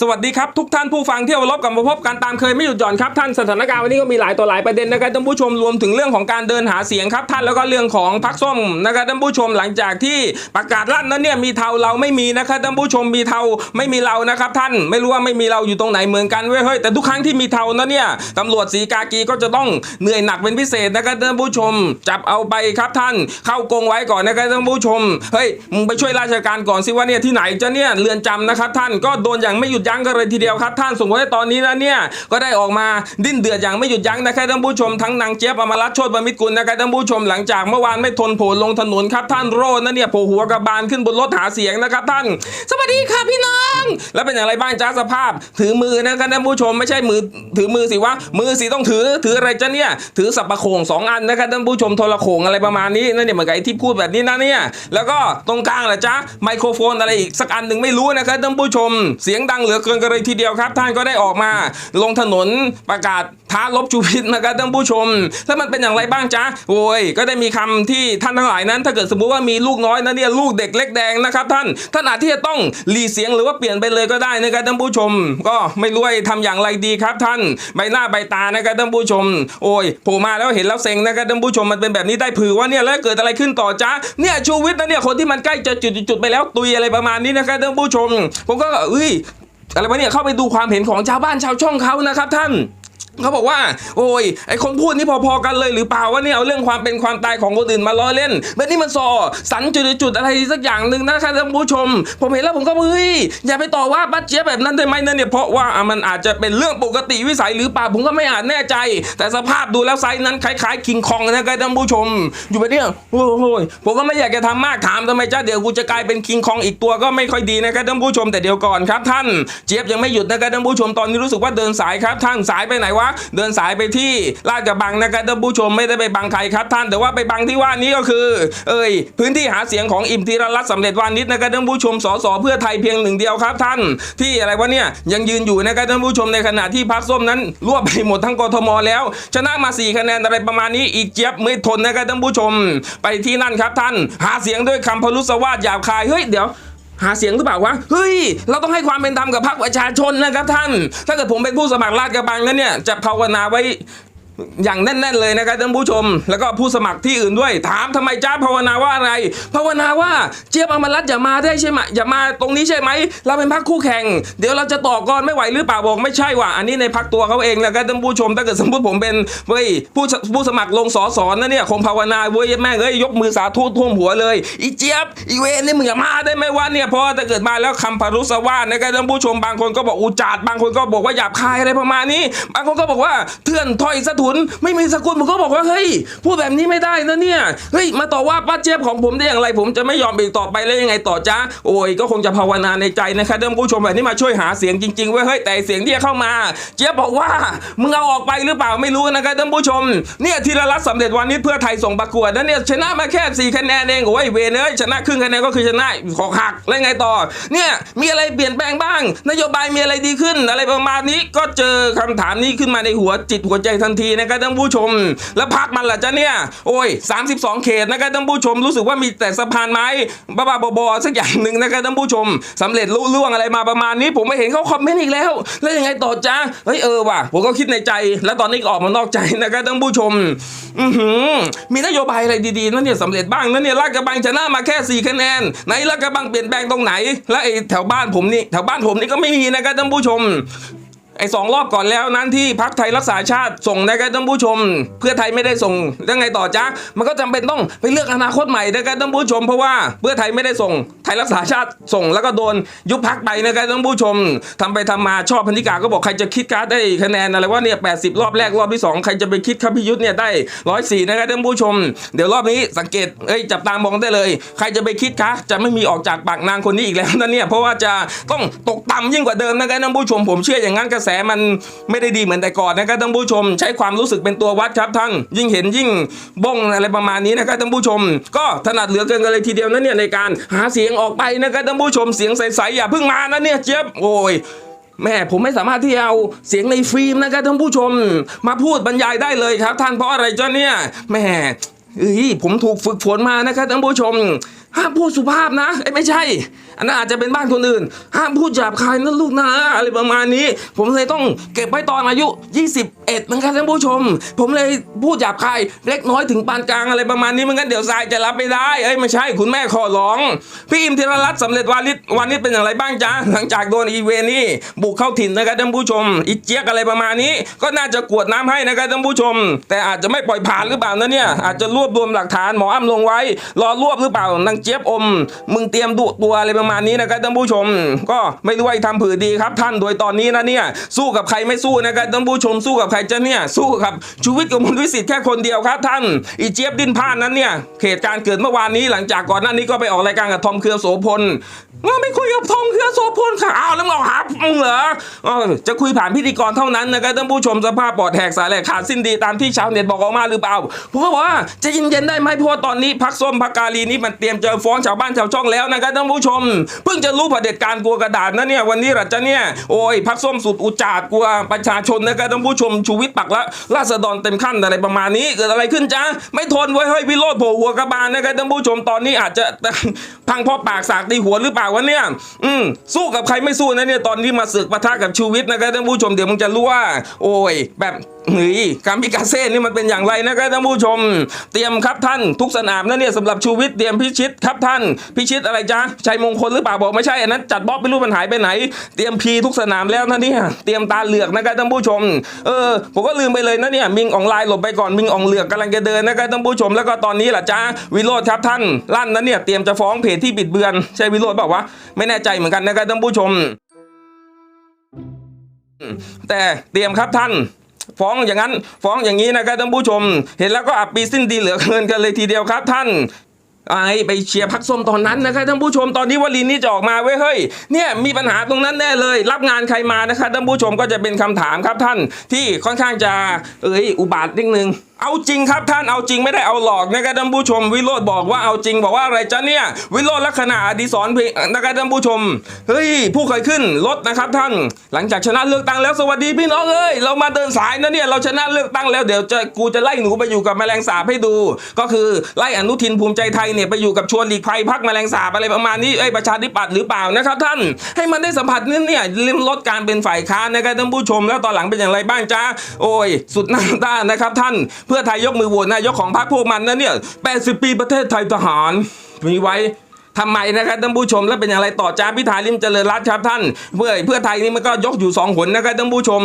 สวัสดีครับทุกท่านผู้ฟังที่เคารพกลับมาพบกันตามเคยไม่หยุดหย่อนครับท่านสถานการณ์วันนี้ก็มีหลายต่อหลายประเด็นนะครับท่านผู้ชมรวมถึงเรื่องของการเดินหาเสียงครับท่านแล้วก็เรื่องของพักส้มนะครับท่านผู้ชมหลังจากที่ประกาศลั่นนั้นเนี่ยมีเทาเราไม่มีนะครับท่านผู้ชมมีเทาไม่มีเรานะครับ ท่านไม่รู้ว่าไม่มีเราอยู่ตรงไหนเหมือนกันเว้ยเฮ้ยแต่ทุกครั้งที่มีเทานั้นเนี่ยตำรวจสีกากีก็จะต้องเหนื่อยหนักเป็นพิเศษนะครับท่านผู้ชมจับเอาไปครับท่านเข้ากรงไว้ก่อนนะครับท่านผู้ชมเฮ้ยมึงไปช่วยราชการก่อนสิว่าเนี่ยที่ไหนจะเนี่ยเรือนจำนะครับท่านก็โดนอย่างไม่หยุดยั้งกันเลยทีเดียวครับ ท่านสมมติว่าตอนนี้นะเนี่ยก็ได้ออกมาดิ้นเดือดอย่างไม่หยุดยั้งนะครับท่านผู้ชมทั้งนางเจี๊ยบอมรัตโชติบมิตรกุลนะครับท่านผู้ชมหลังจากเมื่อวานไม่ทนโผล่ลงถนนครับท่านโรดนะเนี่ยโผล่หัวกระบาลขึ้นบนรถหาเสียงนะครับท่าน สวัสดีค่ะพี่น้อง แล้วเป็นอย่างไรบ้างจ้าสภาพ ถือมือนะครับท่านผู้ชมไม่ใช่มือถือมือสิวะมือสิต้องถือถืออะไรจ้ะเนี่ยถือสับปะโขงสองอันนะครับท่านผู้ชมโทรโขงอะไรประมาณนี้นั่นเนี่ยเหมือนกับที่พูดแบบนี้นะเนี่ยแล้วก็ตรงกลางแหละจ้าไมโครโฟนอะไรอีกสักอันหนึ่งไม่รู้นะครับท่านผู้ชมเสียงดังเหลือเกินกันเลยทีเดียวครับ ท่านก็ได้ออกมา ลงถนนประกาศท้าลบชูพิษนะครับท่านผู้ชมถ้ามันเป็นอย่างไรบ้างจ๊ะโอ้ยก็ได้มีคำที่ท่านทั้งหลายนั้น ถ้าเกิดสมมุติว่ามีลูกน้อยนะเนี่ยลูกเด็กเล็กแดงนะครับท่านท่านอาจที่จะต้องหลีเสียงหรือว่าเปลี่ยนไปเลยก็ได้นะครับท่านผู้ชม ก็ไม่รู้ว่าจะทำอย่างไรดีครับท่านใบหน้าใบตานะครับท่านผู้ชม โอ้ยโผล่มาแล้วเห็นแล้วเซ็งนะครับท่านผู้ชมมันเป็นแบบนี้ได้ผือว่าเนี่ยแล้วเกิดอะไรขึ้นต่อจ๊ะเนี่ยชูวิทย์นะเนี่ยคนที่มันใกล้จะจุดๆๆไปแล้วตุยอะไรประมาณนี้นะครับท่านผู้ชม ผมก็เอ้ย อะไรวะเนี่ยเข้าไปดูความเห็นของชาวบ้านชาวช่องเขานะครับท่าน เขาบอกว่า โอ้ยไอคนพูดนี่พอๆกันเลยหรือเปล่าว่าเนี่ยเอาเรื่องความเป็นความตายของคนอื่นมาล้อเล่นแบบนี้มันซอสันจุดๆอะไรสักอย่างหนึ่งนะครับท่านผู้ชม ผมเห็นแล้วผมก็เฮ้ยอย่าไปต่อว่าป้าเจี๊ยบแบบนั้นได้ไหมนั่นเนี่ยเพราะว่ามันอาจจะเป็นเรื่องปกติวิสัยหรือเปล่าผมก็ไม่อาจแน่ใจ แต่สภาพดูแล้วไซส์นั้นคล้ายๆคิงคองนะครับท่านผู้ชม อยู่แบบเนี้ยโอ้โหผมก็ไม่อยากจะทำมากถามทำไมจ้าเดี๋ยวกูจะกลายเป็นคิงคองอีกตัวก็ไม่ค่อยดีนะครับท่านผู้ชมแต่เดี๋ยวก่อนครับท่านเจี๊ยบยังไม่หยุดนะครับท่านผู้ชมตอนนี้รู้สึกว่าเดินสายครับท่านสายไปไหนวะเดินสายไปที่ลาดกระบังนะครับท่านผู้ชมไม่ได้ไปบังใครครับท่านแต่ว่าไปบังที่ว่านี้ก็คือ เอ้ยพื้นที่หาเสียงของอิมธีรรัตน์สำเร็จวานิชนะครับท่านผู้ชมสสเพื่อไทยเพียงหนึ่งเดียวครับท่าน ที่อะไรวะเนี่ยยังยืนอยู่นะครับท่านผู้ชมในขณะที่พรรคส้มนั้นรวบไปหมดทั้งกทมแล้ว ชนะมา 4 คะแนนอะไรประมาณนี้อีกเจี๊ยบไม่ทนนะครับท่านผู้ชม ไปที่นั่นครับท่าน หาเสียงด้วยคำพลุสวาสหยาบคายเฮ้ยเดี๋ยว หาเสียงหรือเปล่าวะเฮ้ย เราต้องให้ความเป็นธรรมกับพรรคประชาชนนะครับท่าน ถ้าเกิดผมเป็นผู้สมัครราชกระบังแล้วเนี่ย จะภาวนาไว้ อย่างแน่นๆเลยนะครับท่านผู้ชม แล้วก็ผู้สมัครที่อื่นด้วย ถามทำไมจ้าภาวนาว่าอะไร ภาวนาว่าเจี๊ยบอมรัตอย่ามาได้ใช่ไหมอย่ามาตรงนี้ใช่ไหม เราเป็นพรรคคู่แข่ง เดี๋ยวเราจะต่อกรไม่ไหวหรือเปล่าบอกไม่ใช่ว่ะอันนี้ในพรรคตัวเขาเองนะครับท่านผู้ชมถ้าเกิดสมมติผมเป็นเว้ยผู้ผู้สมัครลงสอสอนนะเนี่ยคงภาวนาเว้ยแม่เอ้ยยกมือสาธุท่วมหัวเลยอีเจี๊ยบอีเวนนี่มึงอย่ามาได้ไหมวะเนี่ยเพราะถ้าเกิดมาแล้วคำพารุสวาสนะครับท่านผู้ชมบางคนก็บอกอุจาดบางคนก็บอกว่าหยาบคายอะไรประมาณนี้ บางคนก็บอกว่าเถื่อนถ้อยสะทุนไม่มีสกุลผมก็บอกว่าเฮ้ยพูดแบบนี้ไม่ได้นะเนี่ยเฮ้ยมาต่อว่าป้าเจี๊ยบของผมได้อย่างไร ผมจะไม่ยอมอีกต่อไปแล้วยังไงต่อจ้าโอ้ยก็คงจะภาวนาในใจนะครับท่านผู้ชมแบบนี้มาช่วยหาเสียงจริงๆเว้ยเฮ้ยแต่เสียงที่เข้ามา เจี๊ยบบอกว่ามึงเอาออกไปหรือเปล่าไม่รู้นะครับท่านผู้ชมเนี่ยธีรรัตน์สำเร็จวานิชเพื่อไทยส่งประกวดนะเนี่ยชนะมาแค่สี่คะแนนเองโอ้ยเวเอ้ยชนะครึ่งคะแนนก็คือชนะขอหักแล้วไงต่อ เนี่ยมีอะไรเปลี่ยนแปลงบ้าง นโยบายมีอะไรดีขึ้น อะไรประมาณนี้ก็เจอคำถามนี้ขึ้นมาในหัวจิตหัวใจทันทีนะครับท่านผู้ชม แล้วพักมันล่ะจ๊ะเนี่ย โอ้ย 32 เขตนะครับท่านผู้ชมรู้สึกว่ามีแต่สะพานไม้บ้าๆบอๆสักอย่างหนึ่งนะครับท่านผู้ชมสำเร็จลุล่วงอะไรมาประมาณนี้ ผมไม่เห็นเขาคอมเมนต์อีกแล้ว แล้วยังไงต่อจ้าเฮ้ยเออว่ะผมก็คิดในใจ แล้วตอนนี้ก็ออกมานอกใจนะครับท่านผู้ชม อือหือมีนโยบายอะไรดีๆนั่นเนี่ยสำเร็จบ้างนั่นเนี่ยลาดกระบังชนะมาแค่4คะแนนไหนลาดกระบังเปลี่ยนแปลงตรงไหน แล้วไอ้แถวบ้านผมนี่แถวบ้านผมนี่ก็ไม่มีนะครับท่านผู้ชม ไอ้สองรอบก่อนแล้วนั้นที่พักไทยรักษาชาติส่งนะครับท่านผู้ชม เพื่อไทยไม่ได้ส่งยังไงต่อจ้ามันก็จำเป็นต้องไปเลือกอนาคตใหม่นะครับท่านผู้ชม เพราะว่าเพื่อไทยไม่ได้ส่ง ไทยรักษาชาติส่งแล้วก็โดนยุบพักไปนะครับท่านผู้ชมทำไปทำมาชอบพันธิกาก็บอกใครจะคิดการ์ดได้คะแนนอะไรว่าเนี่ยแปรอบแรกรอบที่สองใครจะไปคิดครับพิยุทธ์เนี่ยได้ร้อยสี่นะครับท่านผู้ชม เดี๋ยวรอบนี้สังเกตเอ้ยจับตามองได้เลย ใครจะไปคิดคะจะไม่มีออกจากปากนางคนนี้อีกแล้วนะเนี่ยเพราะว่าจะต้องตกต่ำยิ่งกว่าเดิมนะครับท่านผู้ชม ผมเชื่ออย่างนั้นกระแสมันไม่ได้ดีเหมือนแต่ก่อนนะครับท่านผู้ชม ใช้ความรู้สึกเป็นตัววัดครับท่านยิ่งเห็นยิ่งบ้งอะไรประมาณนี้นะครับท่านผู้ชม ก็ถนัดเหลือเกินกันเลยทีเดียวนะเนี่ยในการหาเสียงออกไปนะครับท่านผู้ชมเสียงใสๆอย่าเพิ่งมานะเนี่ยเจี๊ยบโอ้ยแม่ผมไม่สามารถที่จะเอาเสียงในฟิล์มนะครับท่านผู้ชม มาพูดบรรยายได้เลยครับ ท่านเพราะอะไรเจ้าเนี่ยแม่เอ้ยผมถูกฝึกฝนมานะครับท่านผู้ชมห้ามพูดสุภาพนะเอ้ไม่ใช่ อันนั้นอาจจะเป็นบ้านคนอื่นห้ามพูดหยาบคายนะลูกนะอะไรประมาณนี้ ผมเลยต้องเก็บไว้ตอนอายุ 21นะครับท่านผู้ชม ผมเลยพูดหยาบคายเล็กน้อยถึงปานกลางอะไรประมาณนี้มันงั้นเดี๋ยวทรายจะรับไม่ได้เอ้ยไม่ใช่คุณแม่ขอร้อง พี่อิมธีรรัตน์สำเร็จวานิชวานิชเป็นอย่างไรบ้างจ๊ะหลังจากโดนอีเวนี่บุกเข้าถิ่นนะครับท่านผู้ชมอีเจี๊ยกอะไรประมาณนี้ ก็น่าจะกวดน้ำให้นะครับท่านผู้ชม แต่อาจจะไม่ปล่อยผ่านหรือเปล่านะเนี่ยอาจจะรวบรวมหลักฐานหมออ้ำลงไว้ รอรวบหรือเปล่านางเจี๊ยบอม มึงเตรียมดุตัวอะไรประมาณมานี้นะครับท่านผู้ชม ก็ไม่รู้ว่าทำผือดีครับท่านโดยตอนนี้นะเนี่ยสู้กับใครไม่สู้นะครับท่านผู้ชมสู้กับใครจะเนี่ยสู้กับชูวิทย์กับมลวิสิทธิ์แค่คนเดียวครับท่านอีเจี๊ยบดิ้นพลาดนั้นเนี่ยเหตุการณ์เกิดเมื่อวานนี้หลังจากก่อนหน้านี้ก็ไปออกรายการกับทอมเครือโสพล ว่าไม่คุยกับทอมเครือโสพลค่ะอ้าวแล้วมึงเอาหามึงเหรออ้าวจะคุยผ่านพิธีกรเท่านั้นนะครับท่านผู้ชมสภาพปอดแหกสายแหลกขาดสิ้นดีตามที่ชาวเน็ตบอกออกมาหรือเปล่าผมก็บอกว่าจะเย็นๆได้ไหมเพราะว่าตอนนี้พักส้มพักกาลีนี่มันเตรียมจะฟ้องชาวบ้านชาวช่องแล้วนะครับท่านผู้ชม เพิ่งจะรู้ประเด็จการกลัวกระดาษนะเนี่ยวันนี้หลัจะเนี่ยโอ้ยพักส้มสุดอุจจาดกลัวประชาชนนะครับท่านผู้ชมชูวิทย์ปักละราษฎรเต็มขั้นอะไรประมาณนี้เกิดอะไรขึ้นจ้าไม่ทนไว้เฮ้วิโรธโผล่หัวกระบาลนะครับท่านผู้ชมตอนนี้อาจจะพังเพราะปากสากตีหัวหรือเปล่าวะเนี่ย อืมสู้กับใครไม่สู้นะเนี่ยตอนนี้มาศึกปะทะกับชูวิทย์นะครับท่านผู้ชมเดี๋ยวมึงจะรู้ว่า โอ้ยแบบ เฮ้ยการมิกาเซ่นี่มันเป็นอย่างไรนะครับท่านผู้ชม เตรียมครับท่านทุกสนามนะเนี่ยสำหรับชูวิทย์เตรียมพิชิตครับท่าน พิชิตอะไรจ๊ะชัยมงคลหรือเปล่าบอกไม่ใช่อันนั้นจัดบ๊อบไม่รู้มันหายไปไหน เตรียมพีทุกสนามแล้วนะเนี่ยเตรียมตาเหลือกนะครับท่านผู้ชมเออผมก็ลืมไปเลยนะเนี่ยมิงออนไลน์หลบไปก่อนมิงอองเหลือกกำลังจะเดินนะครับท่านผู้ชมแล้วก็ตอนนี้ล่ะจ้าวิโรธครับท่านลั่นนะเนี่ยเตรียมจะฟ้องเพจที่บิดเบือนใช่วิโรธบอกว่าไม่แน่ใจเหมือนกันนะครับท่านผู้ชมแต่เตรียมครับท่าน ฟ้องอย่างนั้น ฟ้องอย่างนี้นะครับท่านผู้ชม เห็นแล้วก็อับปีสิ้นดีเหลือเกินกันเลยทีเดียวครับท่านไอไปเชียร์พักส้มตอนนั้นนะครับท่านผู้ชมตอนนี้วลีนี่จะออกมาเว้ยเฮ้ยเนี่ยมีปัญหาตรงนั้นแน่เลย รับงานใครมานะครับท่านผู้ชมก็จะเป็นคำถามครับท่านที่ค่อนข้างจะเอ้ยอุบาทนิดนึง เอาจริงครับท่านเอาจริงไม่ได้เอาหลอกนะครับท่านผู้ชม วิโรธบอกว่าเอาจริงบอกว่าอะไรจ๊ะเนี่ย วิโรธลักษณะอดีศรเพลงนะครับท่านผู้ชมเฮ้ยผู้เคยขึ้นรถนะครับท่าน หลังจากชนะเลือกตั้งแล้วสวัสดีพี่น้องเอ้ยเรามาเดินสายนะเนี่ยเราชนะเลือกตั้งแล้วเดี๋ยวจะกูจะไล่หนูไปอยู่กับแมลงสาบให้ดู ก็คือไล่อนุทินภูมิใจไทยเนี่ยไปอยู่กับชวนหลีกภัยพักแมลงสาบอะไรประมาณนี้เอ้ยประชาธิปัตย์หรือเปล่านะครับท่าน ให้มันได้สัมผัสนี่เนี่ยลิ้มรสการเป็นฝ่ายค้านนะครับท่านผู้ชม แล้วตอนหลังเป็นอย่างไรบ้างจ้าโอ้ย สุดหน้าด้านะครับท่านเพื่อไทยยกมือโหวตนายกของพรรคพวกมันนะเนี่ย 80 ปีประเทศไทยทหาร มีไว้ทำไมนะครับท่านผู้ชมแล้วเป็นอย่างไรต่อจ้าพิธาลิมเจริญรัตน์ครับท่าน เพื่อเพื่อไทยนี่มันก็ยกอยู่สองหนนะครับท่านผู้ชม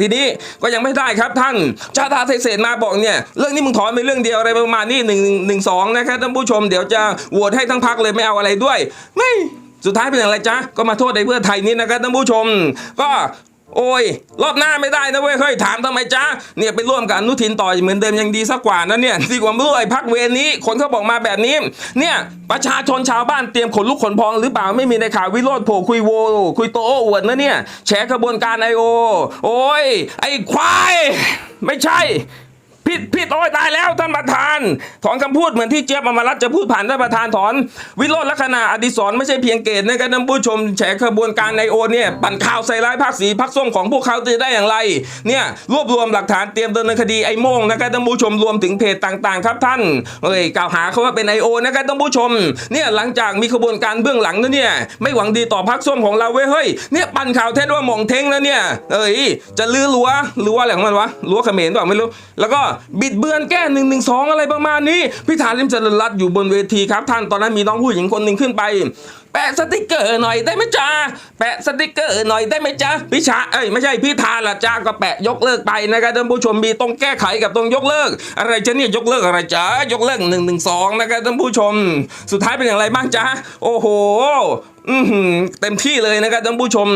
ทีนี้ก็ยังไม่ได้ครับท่านชาตาเศษมาบอกเนี่ยเรื่องนี้มึงถอนไปเรื่องเดียวอะไรประมาณนี้หนึ่งหนึ่งสองนะครับท่านผู้ชมเดี๋ยวจะโหวตให้ทั้งพักเลยไม่เอาอะไรด้วย ไม่สุดท้ายเป็นอย่างไรจ๊ะ ก็มาโทษในเพื่อไทยนี่นะครับท่านผู้ชม ก็ โอ้ย รอบหน้าไม่ได้นะเว้ยเฮ้ยถามทำไมจ้าเนี่ยไปร่วมกับอนุทินต่อเหมือนเดิมยังดีสักกว่านะเนี่ยดีกว่าไม่รู้ไอ้พักเวรนี้คนเขาบอกมาแบบนี้ เนี่ยประชาชนชาวบ้านเตรียมขนลุกขนพองหรือเปล่าไม่มีในข่าววิโรธโผล่คุยโว คุยโตโอ้อวดนะเนี่ยแฉกระบวนการไอโอโอ้ยไอ้ควาย ไม่ใช่ ผิดผิดโอ้ยตายแล้วท่านประธานถอนคำพูดเหมือนที่เจี๊ยบอมรัตจะพูดผ่านท่านประธานถอน วิโรจน์ลักษณะอดิศรไม่ใช่เพียงเกตนะครับท่านผู้ชมแฉขบวนการในโอเนี่ยปั่นข่าวใส่ร้ายภาคสีพักส้มของพวกเขาจะได้อย่างไรเนี่ยรวบรวมหลักฐานเตรียมดำเนินคดีไอ้โมงนะครับท่านผู้ชมรวมถึงเพจต่างๆ ครับท่านเอ้ยกล่าวหาเขาว่าเป็นไอโอนะครับท่านผู้ชมเนี่ยหลังจากมีขบวนการเบื้องหลังนะเนี่ยไม่หวังดีต่อพักส้มของเราเว้ยเฮ้ยเนี่ยปั่นข่าวเท็จว่าหมองเท้งนะเนี่ยเอ้ยจะลื้อรั้วรั้วอะไรของมันวะรั้วเขมรเปล่าไม่รู้แล้วก็บิดเบือนแก้หนึ่งหนึ่งสองอะไรประมาณนี้ พิธาลิมเจริญรัตน์อยู่บนเวทีครับท่านตอนนั้นมีน้องผู้หญิงคนหนึ่งขึ้นไปแปะสติกเกอร์หน่อยได้ไหมจ๊ะแปะสติกเกอร์หน่อยได้ไหมจ๊ะพิชาเอ้ยไม่ใช่พิธาละจ้าก็แปะยกเลิกไปนะครับท่านผู้ชมมีต้องแก้ไขกับตรงยกเลิก อะไรจะเนี่ยยกเลิกอะไรจ๊ะยกเลิกหนึ่งหนึ่งสองนะครับท่านผู้ชม สุดท้ายเป็นอย่างไรบ้างจ๊ะโอ้โหอือหือเต็มที่เลยนะครับท่านผู้ชม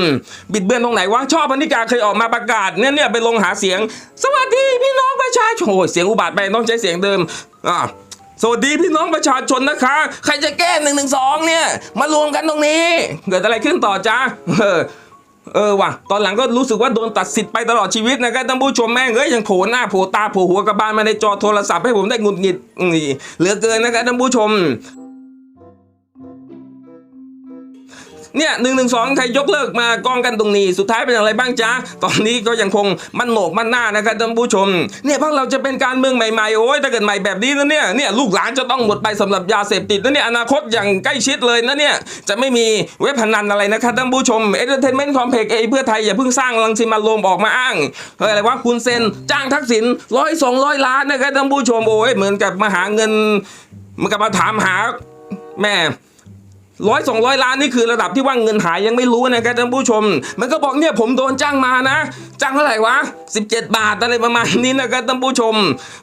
บิดเบือนตรงไหนวะชอบพนิกาเคยออกมาประกาศเนี่ยเนี่ยไปลงหาเสียง สวัสดีพี่น้องประชาชนเสียงอุบาทไปต้องใช้เสียงเดิมอ่า สวัสดีพี่น้องประชาชนนะคะ ใครจะแก้หนึ่งหนึ่งสองเนี่ย มารวมกันตรงนี้ เกิดอะไรขึ้นต่อจ้าเออเออว่ะ ตอนหลังก็รู้สึกว่าโดนตัดสิทธิ์ไปตลอดชีวิตนะครับท่านผู้ชมแม่งเอ้ยยังโผล่หน้าโผล่ตาโผล่หัวกระบาลมาในจอโทรศัพท์ให้ผมได้งุดหงิดนี่เหลือเกินนะครับท่านผู้ชม เนี่ยหนึ่งหนึ่งสองใครยกเลิกมากองกันตรงนี้ สุดท้ายเป็นอย่างไรบ้างจ๊ะ ตอนนี้ก็ยังคงมันโหนกมันหน้านะครับท่านผู้ชม เนี่ยพวกเราจะเป็นการเมืองใหม่ๆ โอ้ยถ้าเกิดใหม่แบบนี้นะเนี่ยเนี่ยลูกหลานจะต้องหมดไปสำหรับยาเสพติดนะเนี่ยอนาคตอย่างใกล้ชิดเลยนะเนี่ยจะไม่มีเว็บพนันอะไรนะครับท่านผู้ชมเอเ r อร์เทนเมนต์คอมเพล็กซ์เอเพื่อไทยอย่าเพิ่งสร้างรังสิมาโรมออกมาอ้างเฮ้ยอะไรวะคุณเซนจ้างทักษิณร้อยสองร้อยล้านนะครับท่านผู้ชมโอ้ยเหมือนกับมาหาเงินเหมันกับมาถามหาแม่ ร้อยสองร้อยล้านนี่คือระดับที่ว่าเงินหายยังไม่รู้นะครับท่านผู้ชม มันก็บอกเนี่ยผมโดนจ้างมานะ จ้างเท่าไหร่วะ 17 บาทอะไรประมาณนี้นะครับท่านผู้ชม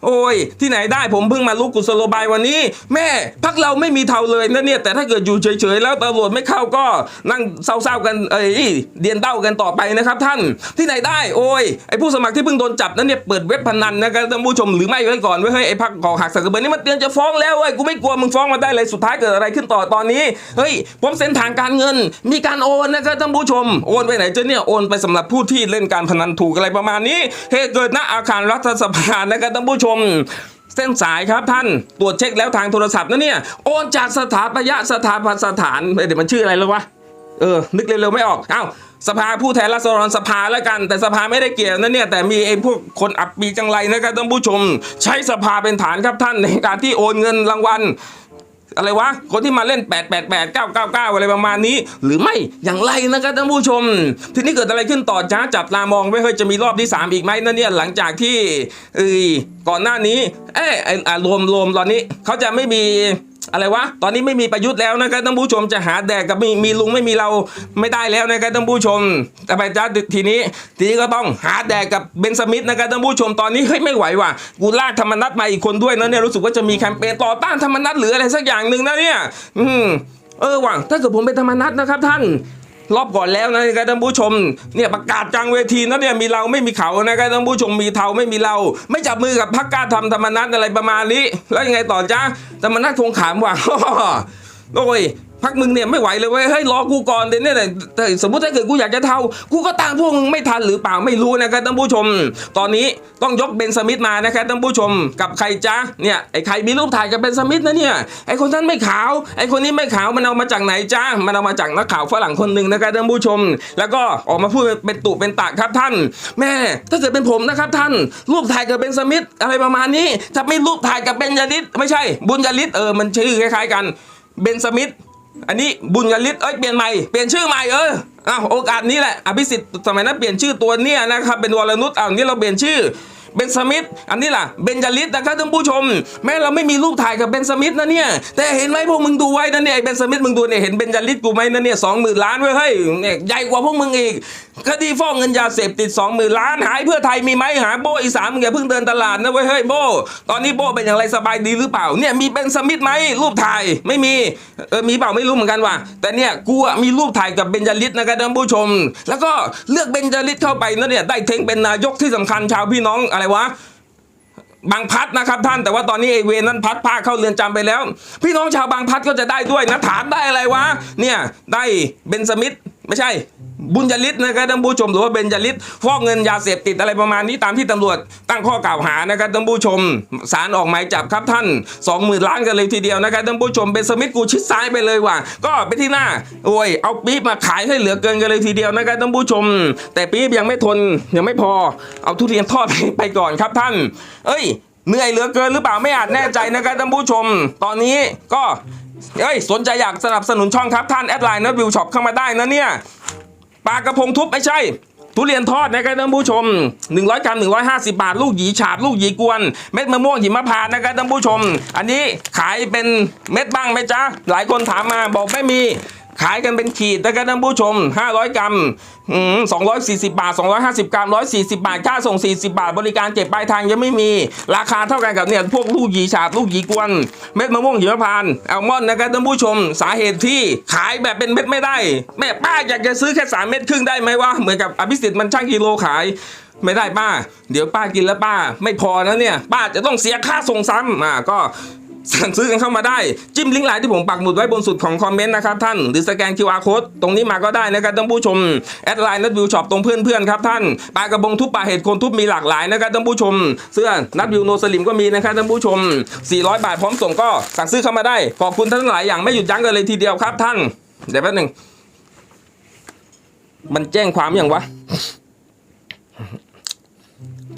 โอ้ย ที่ไหนได้ผมเพิ่งมารู้กุศโลบายวันนี้ แม่พักเราไม่มีเท่าเลยนะเนี่ยแต่ถ้าเกิดอยู่เฉยๆ แล้วตำรวจไม่เข้าก็นั่งเศร้าๆกันเอ้ยเดียนเด้ากันต่อไปนะครับท่านที่ไหนได้โอ้ยไอผู้สมัครที่เพิ่งโดนจับนั้นเนี่ยเปิดเว็บพนันนะครับท่านผู้ชมหรือไม่ไว้ก่อนไว้ยเฮ้ไอพักกอหักสักกระเบือนี่มันเตรียมจะฟ้องแล้วเว้ยกูไม่กลัวมึงฟ้องมาได้เลยสุดท้ายเกิดอะไรขึ้นต่อตอนนี้เฮ้ยผมเส้นทางการเงิน มีการโอนนะครับท่านผู้ชม โอนไปไหนจะเนี่ยโอนไปสำหรับผู้ที่เล่นการพนันถูกอะไรประมาณนี้เหตุเกิดณอาคารรัฐสภานะครับท่านผู้ชมเส้นสายครับท่านตรวจเช็คแล้วทางโทรศัพท์นะเนี่ย โอนจากสถาปัตยสถาปัตยสถานเอ้ยเดี๋ยวมันชื่ออะไรแล้ววะเออ นึกเร็วๆไม่ออก เอ้า สภาผู้แทนราษฎรสภาแล้วกัน แต่สภาไม่ได้เกี่ยวนะเนี่ย แต่มีไอ้พวกคนอับปีจังไรนะครับท่านผู้ชม ใช้สภาเป็นฐานครับท่านในการที่โอนเงินรางวัล อะไรวะ คนที่มาเล่น 8 8 8 9 9 9 อะไรประมาณนี้ หรือไม่อย่างไรนะครับท่านผู้ชม ทีนี้เกิดอะไรขึ้นต่อจ้าจับตามองไว้เฮ้ยจะมีรอบที่ 3 อีกไหมนั่นเนี่ยหลังจากที่เออก่อนหน้านี้ เอ้ยไอ้รวมรวมตอนนี้เขาจะไม่มี อะไรวะ ตอนนี้ไม่มีประยุทธ์แล้วนะครับท่านผู้ชมจะหาแดกกับมีมีลุงไม่มีเราไม่ได้แล้วนะครับท่านผู้ชมแต่ไปจ้าทีนี้ ทีนี้ก็ต้องหาแดกกับเบนสมิธนะครับท่านผู้ชมตอนนี้เฮ้ยไม่ไหวว่ะกูลากธรรมนัตมาอีกคนด้วยนะเนี่ยรู้สึกว่าจะมีแคมเปญต่อต้านธรรมนัตหรืออะไรสักอย่างหนึ่งนะเนี่ยอืมเออว่ะถ้าเกิดผมเป็นธรรมนัตนะครับท่าน รอบก่อนแล้วนะครับท่านผู้ชมเนี่ยประกาศกลางเวทีนะเนี่ยมีเราไม่มีเขานะครับท่านผู้ชมมีเทาไม่มีเรา ไม่จับมือกับพรรคกล้าทำธรรมนัตอะไรประมาณนี้ แล้วยังไงต่อจ้าธรรมนัตคงขามว่ะโอ้ย พักมึงเนี่ยไม่ไหวเลยเว้ยเฮ้ยรอกูก่อนเดี๋ยวนี้แต่แต่สมมติถ้าเกิดกูอยากจะเท่า กูก็ตามพวกมึงไม่ทันหรือเปล่าไม่รู้นะครับท่านผู้ชม ตอนนี้ต้องยกเบนสมิธมานะครับท่านผู้ชมกับใครจ้าเนี่ยไอ้ใครมีรูปถ่ายกับเบนสมิธนะเนี่ยไอ้คนนั้นไม่ขาวไอ้คนนี้ไม่ขาวมันเอามาจากไหนจ้ามันเอามาจากนักข่าวฝรั่งคนหนึ่งนะครับท่านผู้ชม แล้วก็ออกมาพูดเป็นตุเป็นตะครับท่าน แม่ถ้าเกิดเป็นผมนะครับท่าน รูปถ่ายกับเบนสมิธอะไรประมาณนี้ถ้าไม่รูปถ่ายกับเบนยาลิศไม่ใช่บุญยาลิศเออมันชื่อคล้ายๆกันเบนสมิธ อันนี้บุญยลิศเอ้ยเปลี่ยนใหม่เปลี่ยนชื่อใหม่เอออ้าวโอกาสนี้แหละอภิสิทธิ์สมัยนั้นเปลี่ยนชื่อตัวเนี้ยนะครับเป็นวรนุชอ้าวนี่เราเปลี่ยนชื่อ เบนสมิธอันนี้ล่ะเบนยลิศนะครับท่านผู้ชม แม้เราไม่มีรูปถ่ายกับเบนสมิธนะเนี่ยแต่เห็นไหมพวกมึงดูไว้นะเนี่ยไอ้เบนสมิธมึงดูเนี่ยเห็นเบนยลิศกูไหมนะเนี่ยสองหมื่นล้านเว้ยเฮ้ยใหญ่กว่าพวกมึงอีกคดีฟ้องเงินยาเสพติดสองหมื่นล้านหายเพื่อไทยมีไหมหาโบอีสามมึงอย่าเพิ่งเดินตลาดนะเว้ยเฮ้ยโบ ตอนนี้โบเป็นอย่างไรสบายดีหรือเปล่าเนี่ยมีเบนสมิธไหมรูปถ่ายไม่มีเออมีเปล่าไม่รู้เหมือนกันว่ะแต่เนี่ยกูอะมีรูปถ่ายกับเบนจาลิศนะครับท่านผู้ชม แล้วก็เลือกเบนจาลิศเข้าไปนะเนี่ยได้เทงเป็นนายกที่สำคัญชาวพี่น้องอะไรวะบางพัดนะครับท่านแต่ว่าตอนนี้ไอเวนนั้นพัดพาเข้าเรือนจำไปแล้ว พี่น้องชาวบางพัดก็จะได้ด้วยนะถามได้อะไรวะเนี่ยได้เบนสมิธไม่ใช่ บุญยลิศนะครับท่านผู้ชมหรือว่าเบนจาลิศฟอกเงินยาเสพติดอะไรประมาณนี้ตามที่ตำรวจตั้งข้อกล่าวหานะครับท่านผู้ชมศาลออกหมายจับครับท่านสองหมื่นล้านกันเลยทีเดียวนะครับท่านผู้ชมเบนสมิธกูชิดซ้ายไปเลยว่ะก็ไปที่หน้าโอ้ยเอาปี๊บมาขายให้เหลือเกินกันเลยทีเดียวนะครับท่านผู้ชม แต่ปี๊บยังไม่ทนยังไม่พอเอาทุเรียนทอดไปก่อนครับท่าน เอ้ยเหนื่อยเหลือเกินหรือเปล่าไม่อาจแน่ใจนะครับท่านผู้ชม ตอนนี้ก็เอ้ยสนใจอยากสนับสนุนช่องครับท่านแอดไลน์นัดวิวช็อปเข้ามาได้นะเนี่ย ปลากระพงทุบไม่ใช่ ทุเรียนทอดนะครับท่านผู้ชม 100 กรัม 150 บาท ลูกหยีฉาบ ลูกหยีกวน เม็ดมะม่วงหิมพานต์นะครับท่านผู้ชม อันนี้ขายเป็นเม็ดบ้างไหมจ๊ะ หลายคนถามมาบอกไม่มี ขายกันเป็นขีดนะครับท่านผู้ชม 500 กรัมอืม240 บาท 250 กรัม 140 บาท ค่าส่ง 40 บาท บริการเก็บปลายทางยังไม่มี ราคาเท่ากันกับเนี่ยพวกลูกหยีฉาบลูกหยีกวน เม็ดมะม่วงหิมพานต์แอลมอนด์นะครับท่านผู้ชม สาเหตุที่ขายแบบเป็นเม็ดไม่ได้ แม่ป้าอยากจะซื้อแค่ 3 เม็ดครึ่งได้ไหมวะ เหมือนกับอภิสิทธิ์มันช่างกิโลขายไม่ได้ป้า เดี๋ยวป้ากินแล้วป้า ไม่พอนะเนี่ย ป้าจะต้องเสียค่าส่งซ้ำอ่าก็ สั่งซื้อกันเข้ามาได้ จิ้มลิงก์ไลน์ที่ผมปักหมุดไว้บนสุดของคอมเมนต์นะครับท่านหรือสแกน QR code ตรงนี้มาก็ได้นะครับท่านผู้ชมแอดไลน์นัดวิวช็อปตรงเพื่อนเพื่อนๆครับท่านปลากระบงทุบปลาเห็ดคนทุบมีหลากหลายนะครับท่านผู้ชม เสื้อนัดวิวโนสลิมก็มีนะครับท่านผู้ชม 400 บาทพร้อมส่งก็สั่งซื้อเข้ามาได้ขอบคุณท่านหลายอย่างไม่หยุดยั้งกันเลยทีเดียวครับท่านเดี๋ยวแป๊บหนึงมันแจ้งความอย่างวะ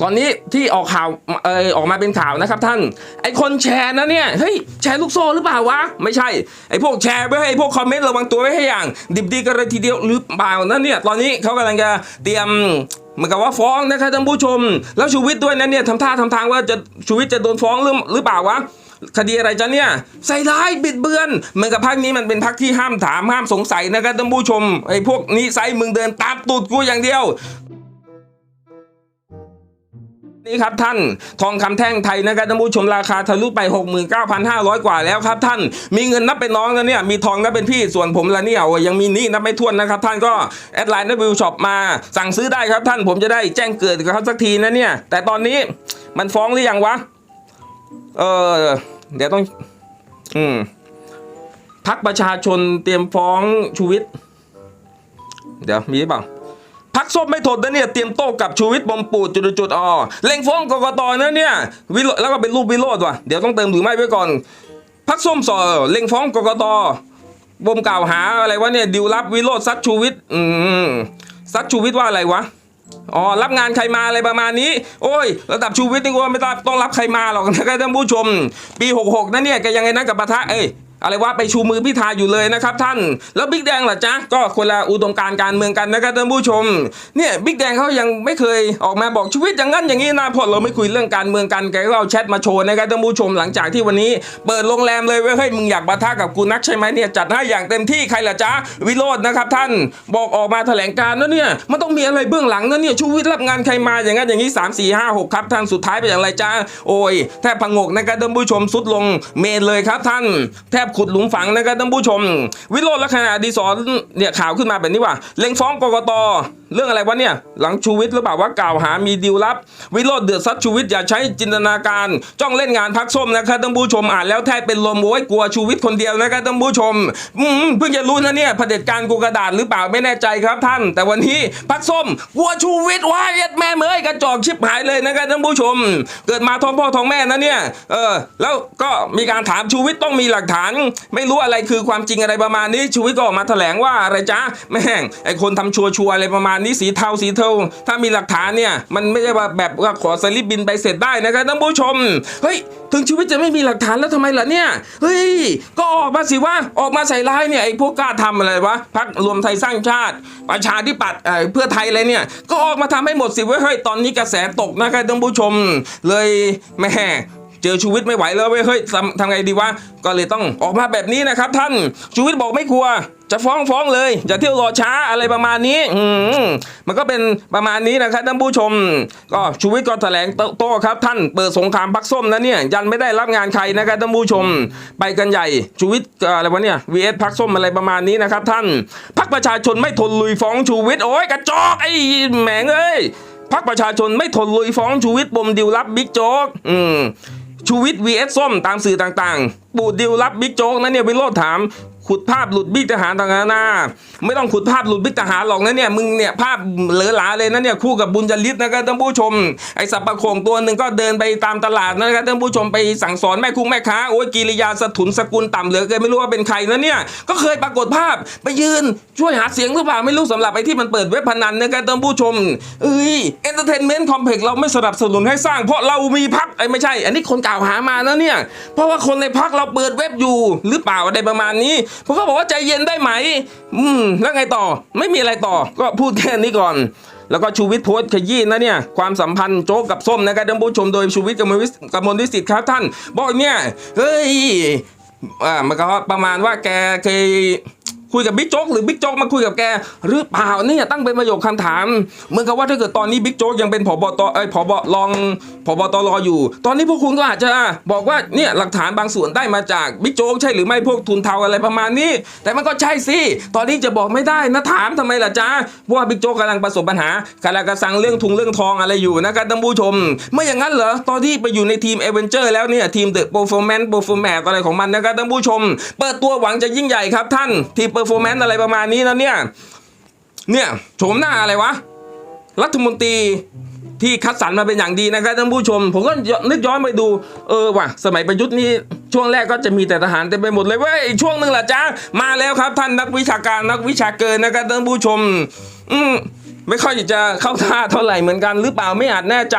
ตอนนี้ที่ออกข่าวเออออกมาเป็นข่าวนะครับท่าน ไอคนแชร์นะเนี่ยเฮ้ยแชร์ลูกโซ่หรือเปล่าวะไม่ใช่ไอพวกแชร์ไว้ให้พวกคอมเมนต์ระวังตัวไว้ให้อย่าง ดิบดีกันเลยทีเดียวหรือเปล่านะเนี่ยตอนนี้เขากำลังจะเตรียมเหมือนกับว่าฟ้องนะครับท่านผู้ชม แล้วชูวิทย์ด้วยนะเนี่ยทำท่าทำทางว่าจะชูวิทย์จะโดนฟ้องหรือหรือเปล่าวะคดีอะไรจ๊ะเนี่ยใส่ร้ายบิดเบือนเหมือนกับพักนี้มันเป็นพักที่ห้ามถามห้ามสงสัยนะครับท่านผู้ชมไอ้พวกนี้ไซมึงเดินตามตูดกูอย่างเดียว นี่ครับท่านทองคำแท่งไทยนะครับท่านผู้ชมราคาทะลุไป 69,500 กว่าแล้วครับท่านมีเงินนับเป็นน้องนะเนี่ยมีทองนับเป็นพี่ส่วนผมละเนี่ยโอ้ยยังมีหนี้นับไม่ถ้วนนะครับท่านก็แอดไลน์นัวิวช็อปมาสั่งซื้อได้ครับท่านผมจะได้แจ้งเกิดกับเขาสักทีนะเนี่ยแต่ตอนนี้มันฟ้องหรือยังวะเออเดี๋ยวต้องอืมพักประชาชนเตรียมฟ้องชูวิทย์เดี๋ยวมีหรือเปล่า พักส้มไม่ทนนะเนี่ยเตรียมโต้กับชูวิทย์บอมปูดจุดๆอ๋อเล็งฟ้องกกตนะเนี่ยวิโรจน์แล้วก็เป็นรูปวิโรจน์ว่ะเดี๋ยวต้องเติมหรือไม่ไว้ก่อน พักส้มสอเล็งฟ้องกกตบมกล่าวหาอะไรวะเนี่ยดิวรับวิโรจน์ซัดชูวิทย์อืมซัดชูวิทย์ว่าอะไรวะอ๋อรับงานใครมาอะไรประมาณนี้ โอ้ยระดับชูวิทย์นี่ว่าไม่ต้องต้องรับใครมาหรอกนะครับท่านผู้ชม ปี 66นั่นเนี่ยแกยังไงนะกับปะทะเอ้ย อะไรว่าไปชูมือพิธาอยู่เลยนะครับท่าน แล้วบิ๊กแดงล่ะจ๊ะก็คนละอุดมการการเมืองกันนะครับท่านผู้ชมเนี่ยบิ๊กแดงเขายังไม่เคยออกมาบอกชีวิตอย่างนั้นอย่างนี้นะพราะเราไม่คุยเรื่องการเมืองกันแกก็เอาแชทมาโชว์นะครับท่านผู้ชมหลังจากที่วันนี้เปิดโรงแรมเลยเว้ยเฮ้ยมึงอยากปะทะกับกูนักใช่ไหมเนี่ยจัดให้อย่างเต็มที่ใครล่ะจ๊ะวิโรจน์นะครับท่านบอกออกมาแถลงการณ์นะเนี่ยมันต้องมีอะไรเบื้องหลังนะเนี่ยชูวิทย์รับงานใครมาอย่างนั้นอย่างนี้ 3 4 5 6 ครับท่านสุดท้ายเป็นอย่างไรจ๊ะโอ้ยแทบพังงกนะครับท่านผู้ชมสุดลงเมนเลยครับท่าน แทบขุดหลุมฝังนะครับท่านผู้ชม วิโรจน์ลักษณะดีสอนเนี่ยข่าวขึ้นมาแบบนี้ว่าเล็งฟ้องกกต เรื่องอะไรวะเนี่ย หลังชูวิทย์หรือเปล่าว่ากล่าวหามีดีลลับ วิโรจน์เดือดซัดชูวิทย์อย่าใช้จินตนาการ จ้องเล่นงานพักส้มนะครับท่านผู้ชมอ่านแล้วแทบเป็นลมโว้ยกลัวชูวิทย์คนเดียวนะครับท่านผู้ชมเพิ่งจะรู้นะเนี่ยเผด็จการกูกระดาษหรือเปล่าไม่แน่ใจครับท่าน แต่วันนี้พักส้มกลัวชูวิทย์ว้ายเอ็ดแม่เมยกระจอกชิบหายเลยนะครับท่านผู้ชม เกิดมาท้องพ่อท้องแม่นะเนี่ยเออแล้วก็มีการถามชูวิทย์ต้องมีหลักฐาน ไม่รู้อะไรคือความจริงอะไรประมาณนี้ชูวิทย์ก็ออกมาแถลงว่าอะไรจ๊ะแม่งไอคนทำชัวชัวร์ๆอะไรประมาณนี้สีเทาสีเทาถ้ามีหลักฐานเนี่ยมันไม่ใช่ว่าแบบว่าขอสลิปบินไปเสร็จได้นะครับท่านผู้ชมเฮ้ยถึงชีวิตจะไม่มีหลักฐานแล้วทำไมล่ะเนี่ย เฮ้ย ก็ออกมาสิว่าออกมาใส่ร้ายเนี่ยไอ้พวกกล้าทำอะไรวะพักรวมไทยสร้างชาติ ประชาธิปัตย์เอ่อเพื่อไทยอะไรเนี่ย ก็ออกมาทำให้หมดสิเว้ยเฮ้ยตอนนี้กระแสตกนะครับท่านผู้ชม เลยแม่เจอชูวิทย์ไม่ไหวแล้วเว้ยเฮ้ยทำทำไงดีวะ ก็เลยต้องออกมาแบบนี้นะครับท่านชูวิทย์บอกไม่กลัว จะฟ้องฟ้องเลยอย่าเที่ยวรอช้าอะไรประมาณนี้อืมมันก็เป็นประมาณนี้นะครับท่านผู้ชม ก็ชูวิทย์ก็แถลงโต้ครับ ท่านเปิดสงครามพักส้มนะเนี่ยยันไม่ได้รับงานใครนะครับท่านผู้ชม ไปกันใหญ่ชูวิทย์อะไรวะเนี่ย vs พักส้มอะไรประมาณนี้นะครับท่านพักประชาชนไม่ทนลุยฟ้องชูวิทย์โอ้ยกระจอกไอ้แหมงเอ้ยพักประชาชนไม่ทนลุยฟ้องชูวิทย์ปมดิวรับบิ๊กโจ๊กอืมชูวิทย์ vs ส้มตามสื่อต่างๆ ปูดดิวรับบิ๊กโจ๊กนะเนี่ยวิโรธถาม ขุดภาพหลุดบิ๊กทหารต่างๆนานาไม่ต้องขุดภาพหลุดบิ๊กทหารหรอกนะเนี่ยมึงเนี่ยภาพเหลือหลาเลยนะเนี่ยคู่กับบุญจริตนะครับท่านผู้ชมไอ้สับปะโขงตัวหนึ่งก็เดินไปตามตลาดนะครับท่านผู้ชมไปสั่งสอนแม่คุ้งแม่ค้าโอ้ยกิริยาสะทุนสกุลต่ำเหลือเกินไม่รู้ว่าเป็นใครนะเนี่ยก็เคยปรากฏภาพไปยืนช่วยหาเสียงหรือเปล่าไม่รู้สำหรับไอที่มันเปิดเว็บพนันนะครับท่านผู้ชมเอ้ยเอนเตอร์เทนเมนต์คอมเพล็กซ์เราไม่สนับสนุนให้สร้าง เพราะเรามีพักไอ้ไม่ใช่ อันนี้คนกล่าวหามานะเนี่ยเพราะว่าคนในพักเราเปิดเว็บอยู่หรือเปล่าอะไรประมาณนี้ผมก็บอกว่าใจเย็นได้ไหม อืม แล้วไงต่อ ไม่มีอะไรต่อ ก็พูดแค่นี้ก่อนแล้วก็ชูวิทย์โพสต์ขยี้นะเนี่ยความสัมพันธ์โจ๊กกับส้มนะครับท่านผู้ชมโดยชูวิทย์กมลวิสกมลวิสิทธิ์ครับท่าน บอกเนี่ยเฮ้ยอ่ามันก็ประมาณว่าแกเคย คุยกับบิ๊กโจ๊กหรือบิ๊กโจ๊กมาคุยกับแก หรือเปล่าเนี่ยตั้งเป็นประโยคคำถาม เหมือนกับว่าถ้าเกิดตอนนี้บิ๊กโจ๊กยังเป็นผบตเอ้ผบรองผบตรอยู่ ตอนนี้พวกคุณก็อาจจะบอกว่าเนี่ยหลักฐานบางส่วนได้มาจากบิ๊กโจ๊กใช่หรือไม่พวกทุนเทาอะไรประมาณนี้ แต่มันก็ใช่สิตอนนี้จะบอกไม่ได้นะถามทำไมล่ะจ๊ะเพราว่าบิ๊กโจ๊กกำลังประสบปัญหากำลังกระสังเรื่องทุงเรื่องทองอะไรอยู่นะครับท่านผู้ชม ไม่อย่างนั้นเหรอตอนที่ไปอยู่ในทีมเอเวนเจอร์แล้วเนี่ยทีมเดอะโปรฟอร์แมนซ์โปรฟอร์แมนอะไรของมันนะครับท่านผู้ชม เปิดตัวหวังจะยิ่งใหญ่ครับท่านทีมเปอร์ฟอร์แมนซ์อะไรประมาณนี้นะเนี่ย เนี่ยโฉมหน้าอะไรวะ รัฐมนตรีที่คัดสรรมาเป็นอย่างดีนะครับท่านผู้ชม ผมก็นึกย้อนไปดู เออว่ะ สมัยประยุทธ์นี่ช่วงแรกก็จะมีแต่ทหารเต็มไปหมดเลยเว้ยช่วงหนึ่งล่ะจ้ามาแล้วครับท่านนักวิชาการนักวิชาเกินนะครับท่านผู้ชม อืม ไม่ค่อยจะเข้าท่าเท่าไหร่เหมือนกันหรือเปล่าไม่อาจแน่ใจ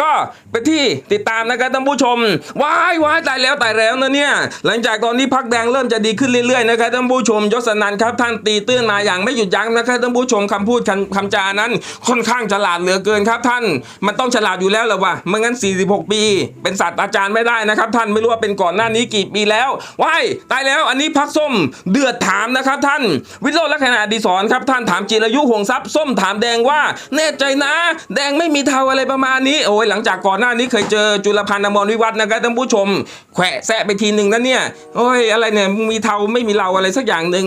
ก็ไปที่ติดตามนะครับท่านผู้ชมว้ายว้ายตายแล้วตายแล้วนะเนี่ยหลังจากตอนนี้พักแดงเริ่มจะดีขึ้นเรื่อยๆนะครับท่านผู้ชมยศนันครับท่านตีตื้นมาอย่างไม่หยุดยั้งนะครับท่านผู้ชมคำพูดคำคำจานั้นค่อนข้างฉลาดเหลือเกินครับท่าน มันต้องฉลาดอยู่แล้วแหละวะไม่งั้น 46 ปี เป็นศาสตราจารย์ไม่ได้นะครับ ท่านไม่รู้ว่าเป็นก่อนหน้านี้กี่ปีแล้วว้ายตายแล้วอันนี้พักส้มเดือดถามนะครับท่าน วิโรจน์ลักษณะดีสอนครับท่านถามจิรายุห่วงทรัพย์ส้มถามแดงว่า แน่ใจนะ แดงไม่มีเทาอะไรประมาณนี้ โอ้ยหลังจากก่อนหน้านี้เคยเจอจุลพันธ์อมรวิวัฒน์นะครับท่านผู้ชม แขวะแซะไปทีหนึ่งนะเนี่ยโอ้ยอะไรเนี่ยมีเทาไม่มีเราอะไรสักอย่างหนึ่ง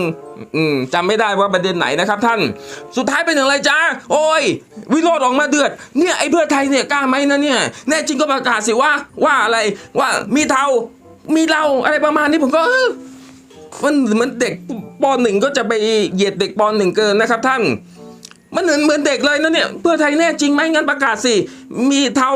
อืมจำไม่ได้ว่าประเด็นไหนนะครับท่าน สุดท้ายเป็นอย่างไรจ้าโอ้ย วิโรจน์ออกมาเดือด เนี่ยไอ้เพื่อไทยเนี่ยกล้าไหมนะเนี่ย แน่จริงก็ประกาศสิว่าว่าอะไรว่ามีเทา มีเราอะไรประมาณนี้ผมก็มันเหมือนเด็กปหนึ่งก็จะไปเหยียดเด็กปหนึ่งเกินนะครับท่าน มันเหมือนเหมือนเด็กเลยนะเนี่ยเพื่อไทยแน่จริงไหมงั้นประกาศสิมีเทา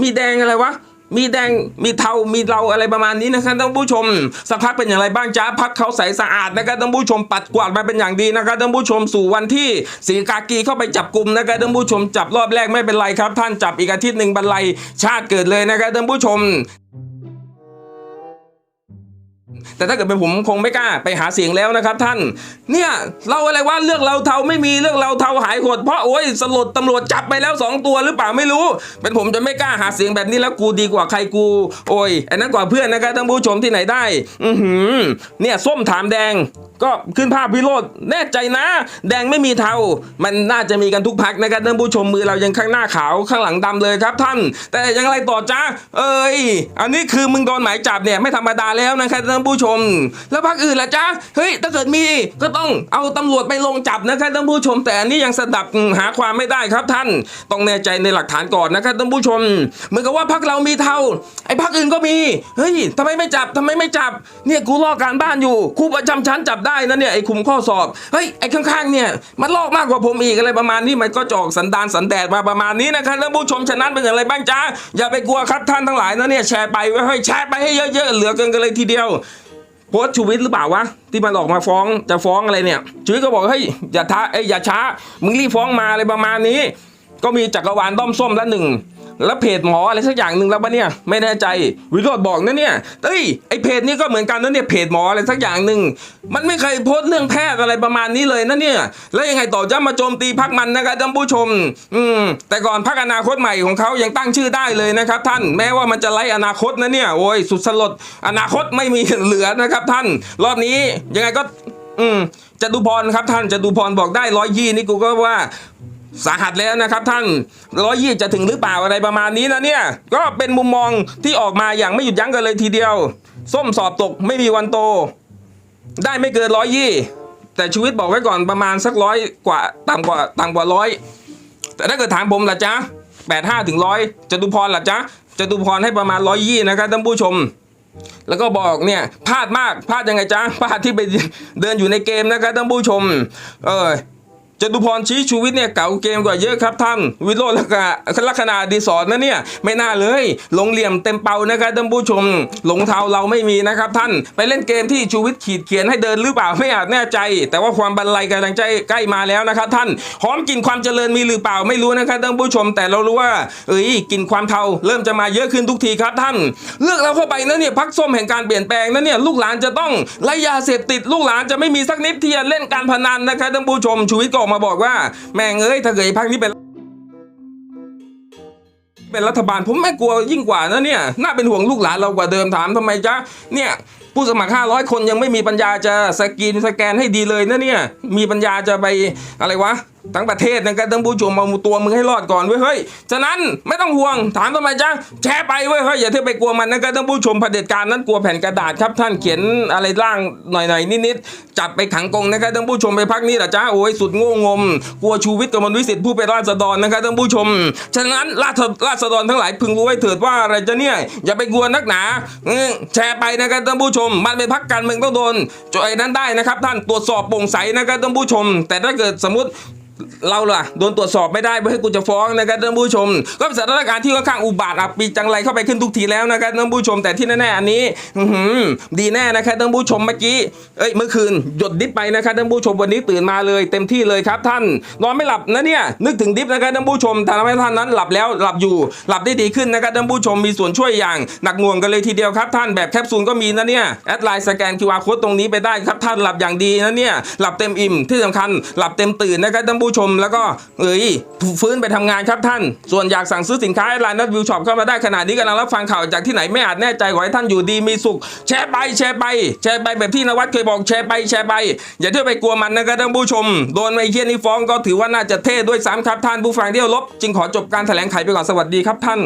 มีแดงอะไรวะมีแดง มีเทา มีเราอะไรประมาณนี้นะครับท่านผู้ชมสักพักเป็นอย่างไรบ้างจ้าพักเขาใสสะอาดนะครับท่านผู้ชมปัดกวาดมาเป็นอย่างดีนะครับท่านผู้ชมสู่วันที่สีกากีเข้าไปจับกลุ่มนะครับท่านผู้ชมจับรอบแรกไม่เป็นไรครับ ท่านจับอีกอาทิตย์หนึ่งบรรลัยชาติเกิดเลยนะครับท่านผู้ชม แต่ถ้าเกิดเป็นผมคงไม่กล้าไปหาเสียงแล้วนะครับ ท่าน เนี่ยเราอะไรว่าเลือกเราเทาไม่มีเลือกเราเทาหายโหดเพราะโอ้ยสลดตำรวจจับไปแล้วสองตัวหรือเปล่าไม่รู้ เป็นผมจะไม่กล้าหาเสียงแบบนี้แล้วกูดีกว่าใครกู โอ้ยไอ้นั้นกว่าเพื่อนนะครับท่านผู้ชมที่ไหนได้ อือหือเนี่ยส้มถามแดง ก็ขึ้นภาพวิโรจน์แน่ใจนะ แดงไม่มีเทา มันน่าจะมีกันทุกพักนะครับท่านผู้ชมมือเรายังข้างหน้าขาวข้างหลังดำเลยครับท่าน แต่ยังไรต่อจ้าเอ้ย อันนี้คือมึงโดนหมายจับเนี่ยไม่ธรรมดาแล้วนะครับท่านผู้ชม แล้วพักอื่นล่ะจ้าเฮ้ยถ้าเกิดมีก็ต้องเอาตำรวจไปลงจับนะครับท่านผู้ชม แต่อันนี้ยังสดับหาความไม่ได้ครับท่าน ต้องแน่ใจในหลักฐานก่อนนะครับท่านผู้ชม เหมือนกับว่าพักเรามีเทา ไอ้พักอื่นก็มี เฮ้ยทำไมไม่จับทำไมไม่จับ เนี่ยกูลอกการบ้านอยู่ครูประจำชั้นจับได้ได้นะเนี่ยไอ้คุมข้อสอบเฮ้ยไอ้ข้างๆเนี่ยมันลอกมากกว่าผมอีกอะไรประมาณนี้มันก็จอกสันดานสันแดดมาประมาณนี้นะครับท่านผู้ชมฉะนั้นเป็นอย่างไรบ้างจ้าอย่าไปกลัวครับท่านทั้งหลายนะเนี่ยแชร์ไปไว้ให้แชร์ไปให้เยอะๆเหลือเกินกันเลยทีเดียวโพสชูวิทย์หรือเปล่าวะที่มันออกมาฟ้องจะฟ้องอะไรเนี่ยชูวิทย์ก็บอกเฮ้ยอย่าท้าเอ้ยอย่าช้ามึงรีบฟ้องมาอะไรประมาณนี้ ก็มีจักรวาลด้อมส้มละหนึ่ง แล้วเพจหมออะไรสักอย่างหนึ่งแล้วปะเนี่ยไม่แน่ใจวิโรจน์บอกนะเนี่ยเอ้ยไอเพจนี้ก็เหมือนกันนะเนี่ยเพจหมออะไรสักอย่างหนึ่งมันไม่เคยโพสต์เรื่องแพทย์อะไรประมาณนี้เลยนะเนี่ยแล้วยังไงต่อจะมาโจมตีพักมันนะครับท่านผู้ชม อืมแต่ก่อนพักอนาคตใหม่ของเขายังตั้งชื่อได้เลยนะครับท่านแม้ว่ามันจะไล่อนาคตนะเนี่ยโอ้ยสุดสลดอนาคตไม่มีเหลือนะครับท่าน รอบนี้ยังไงก็ อืมจตุพรครับท่านจตุพรบอกได้ร้อยยี่นี่กูก็ว่า สาหัสแล้วนะครับท่านร้อยยี่จะถึงหรือเปล่าอะไรประมาณนี้นะเนี่ยก็เป็นมุมมองที่ออกมาอย่างไม่หยุดยั้งกันเลยทีเดียว ส้มสอบตกไม่มีวันโต ได้ไม่เกินร้อยยี่แต่ชีวิตบอกไว้ก่อนประมาณสักร้อยกว่าต่ำกว่าต่ำกว่าร้อยแต่ถ้าเกิดถามผมล่ะจ๊ะแปดห้าถึงร้อยจตุพรล่ะจ๊ะจตุพรให้ประมาณร้อยยี่นะครับท่านผู้ชม แล้วก็บอกเนี่ยพลาดมากพลาดยังไงจ๊ะพลาดที่ไปเดินอยู่ในเกมนะครับท่านผู้ชม เออ จตุพรชี้ชูวิทย์เนี่ยเก่าเกมกว่าเยอะครับท่าน วิโรจน์ลักษณะดีสอนนะเนี่ยไม่น่าเลยหลงเหลี่ยมเต็มเป่านะครับท่านผู้ชมหลงเท้าเราไม่มีนะครับท่านไปเล่นเกมที่ชูวิทย์ขีดเขียนให้เดินหรือเปล่าไม่อาจแน่ใจ แต่ว่าความบันไลกำลังใจใกล้มาแล้วนะครับท่านหอมกลิ่นความเจริญมีหรือเปล่าไม่รู้นะครับท่านผู้ชม แต่เรารู้ว่าเอ้ยกลิ่นความเทาเริ่มจะมาเยอะขึ้นทุกทีครับท่าน เลือกเราเข้าไปนะเนี่ยพักส้มแห่งการเปลี่ยนแปลงนะเนี่ยลูกหลานจะต้องไล่ยาเสพติดลูกหลานจะไม่มีสักนิดที่จะเล่นการพนันนะครับท่านผู้ชมชูวิทย์ก็มาบอกว่าแม่งเอ้ยถ้าเกิดพักนี้เป็นเป็นรัฐบาลผมไม่กลัวยิ่งกว่านะเนี่ยน่าเป็นห่วงลูกหลานเรากว่าเดิมถามทำไมจ๊ะเนี่ยผู้สมัคร 500 คนยังไม่มีปัญญาจะสกรีนสแกนให้ดีเลยนะเนี่ย มีปัญญาจะไปอะไรวะทั้งประเทศนะครับทั้งผู้ชมเอาตัวมึงให้รอดก่อนเว้ยเฮ้ยฉะนั้นไม่ต้องห่วงถามทำไมจ๊ะแชร์ไปเว้ยเฮ้ยอย่าเที่ไปกลัวมันนะครับทั้งผู้ชมเผด็จการนั้นกลัวแผ่นกระดาษครับท่านเขียนอะไรร่างหน่อยๆนิดๆจับไปขังกงนะครับทั้งผู้ชมไปพักนี้แหละจ้าโอ้ยสุดโง่งม กลัวชูวิทย์กับมนต์วิสิทธิ์ผู้เป็นราษฎรนะครับท่านผู้ชม ฉะนั้นราษราษฎรทั้งหลายพึงรู้ไว้เถิดว่าอะไรจะเนี่ยอย่าไปกลัวนักหนาแชร์ไปนะครับท่านผู้ชมมันเป็นพักการเมืองต้องโดนจอยนั้นได้นะครับ ท่านตรวจสอบโปร่งใสนะครับท่านผู้ชม แต่ถ้าเกิดสมมติ เราล่ะโดนตรวจสอบไม่ได้เพื่ให้กูจะฟ้องนะครับท่านผู้ชม ก็เป็นสถานการณ์ที่ค่อนข้างอุบาทอับปีจังไรเข้าไปขึ้นทุกทีแล้วนะครับท่านผู้ชมแต่ที่แน่ๆอันนี้ดีแน่นะครับท่านผู้ชมเมื่อกี้เอ้ยเมื่อคืนหยดดิฟไปนะครับท่านผู้ชมวันนี้ตื่นมาเลยเต็มที่เลยครับท่าน นอนไม่หลับนะเนี่ยนึกถึงดิฟนะครับท่านผู้ชมแต่ทำให้ท่านนั้นหลับแล้วหลับอยู่ หลับได้ดีขึ้นนะครับท่านผู้ชมมีส่วนช่วยอย่างหนักหน่วงกันเลยทีเดียวครับท่านแบบแคปซูลก็มีนะเนี่ยแอดไลน์สแกน QR code ตรงนี้ไปได้ครับท่านหลับอย่างดีนะเนี่ยหลับเต็มอิ่มที่สำคัญหลับเต็มตื่นนะครับท่านผู้ชมแล้วก็เอ้ยฟื้นไปทำงานครับท่าน ส่วนอยากสั่งซื้อสินค้าไลน์นัดวิวช็อปเข้ามาได้ขนาดนี้กำลังรับฟังข่าวจากที่ไหนไม่อาจแน่ใจขอให้ท่านอยู่ดีมีสุข แชร์ไปแชร์ไป แชร์ไปแบบที่นวัดเคยบอกแชร์ไปแชร์ไป อย่าเที่ยวไปกลัวมันนะครับท่านผู้ชม โดนไอ้เฮียนี่ฟ้องก็ถือว่าน่าจะเท่ด้วยซ้ำครับท่านผู้ฟังเที่ยวลบ จึงขอจบการแถลงไขไปก่อนสวัสดีครับท่าน